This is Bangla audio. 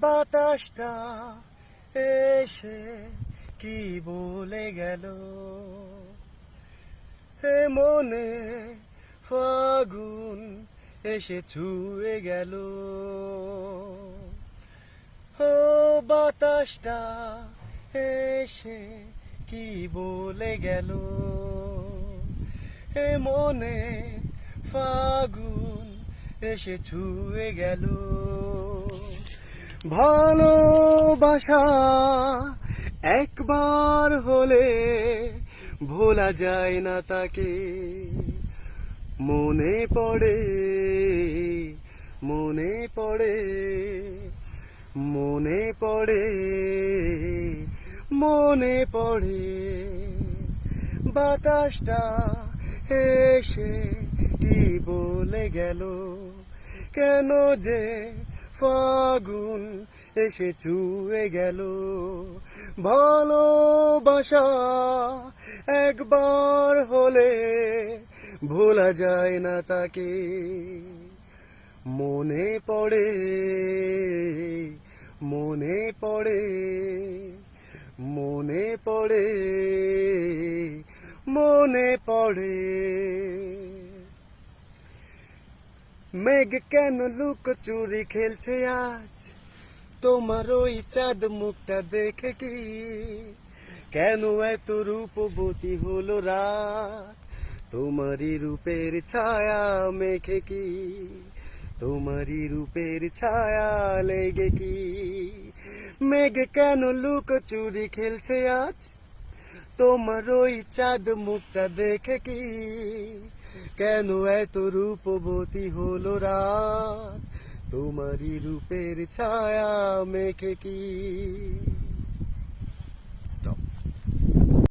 বাতাসটা এসে কি বলে গেল? হে মনে ফাগুন এসে ছুঁয়ে গেল। ও, বাতাসটা এসে কি বলে গেল? হে মনে ফাগুন এসে ছুঁয়ে গেল। ভালোবাসা একবার হলে ভোলা যায় না তাকে। মনে পড়ে মনে পড়ে মনে পড়ে মনে পড়ে। বাতাসটা এসে কি বলে গেল? কেন যে ফাগুন এসে ছুঁয়ে গেল? ভালোবাসা একবার হলে ভোলা যায় না তাকে। মনে পড়ে মনে পড়ে মনে পড়ে মনে পড়ে। মেঘ কেন লুক চুরি খেলছে আজ? তোমার ওই চাঁদ মুখটা দেখে কি? কেন এত রূপবতী হলো রাত? তোমারই রূপের ছায়া মেঘে কি? তোমারই রূপের ছায়া লেগে কি? মেঘ কেন লুক চুরি খেলছে আজ? তোমার ওই চাঁদ মুখটা দেখে কি? কেন এত রূপবতী হলো রাত? তোমারই রূপের ছায়া মেখে কি?